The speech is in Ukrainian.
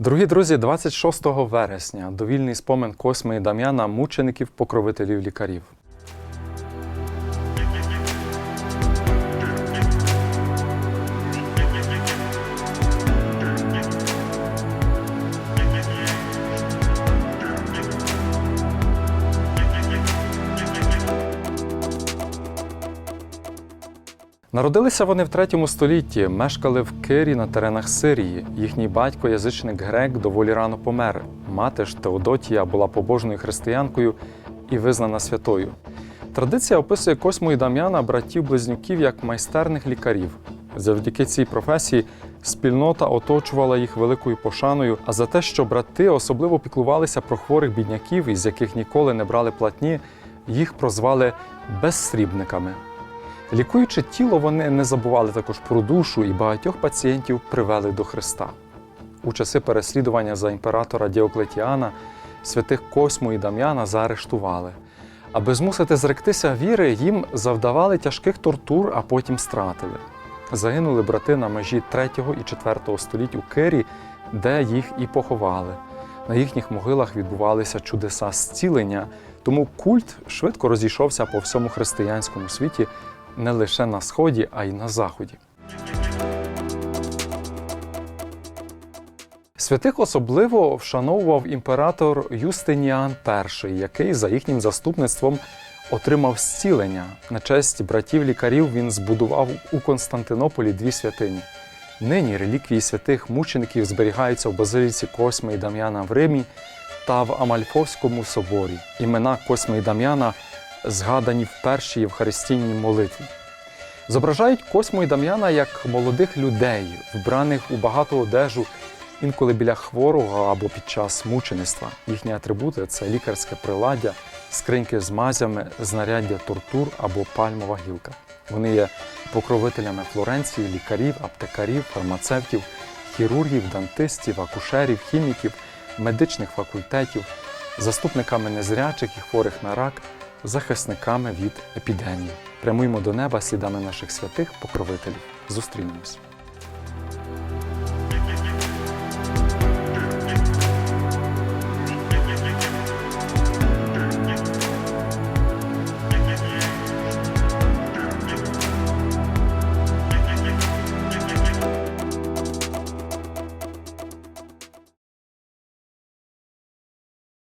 Дорогі друзі, 26 вересня довільний спомин Косми і Дам'яна, мучеників, покровителів лікарів. Народилися вони в третьому столітті, мешкали в Кирі на теренах Сирії. Їхній батько, язичник грек, доволі рано помер. Мати ж Теодотія була побожною християнкою і визнана святою. Традиція описує Косму і Дам'яна братів-близнюків як майстерних лікарів. Завдяки цій професії спільнота оточувала їх великою пошаною, а за те, що брати особливо піклувалися про хворих бідняків, із яких ніколи не брали платні, їх прозвали безсрібниками. Лікуючи тіло, вони не забували також про душу і багатьох пацієнтів привели до Христа. У часи переслідування за імператора Діоклетіана святих Косму і Дам'яна заарештували. Аби змусити зректися віри, їм завдавали тяжких тортур, а потім стратили. Загинули брати на межі 3 і 4 століть у Кирі, де їх і поховали. На їхніх могилах відбувалися чудеса зцілення, тому культ швидко розійшовся по всьому християнському світі не лише на сході, а й на заході. Святих особливо вшановував імператор Юстиніан І, який за їхнім заступництвом отримав зцілення. На честь братів лікарів він збудував у Константинополі дві святині. Нині реліквії святих мучеників зберігаються в базиліці Косми і Дам'яна в Римі та в Амальфовському соборі. Імена Косми і Дам'яна згадані в першій євхаристійній молитві. Зображають Косму і Дам'яна як молодих людей, вбраних у багату одежу, інколи біля хворого або під час мучеництва. Їхні атрибути це лікарське приладдя, скриньки з мазями, знаряддя тортур або пальмова гілка. Вони є покровителями Флоренції, лікарів, аптекарів, фармацевтів, хірургів, дантистів, акушерів, хіміків, медичних факультетів, заступниками незрячих і хворих на рак, захисниками від епідемії. Прямуємо до неба слідами наших святих покровителів. Зустрінемось.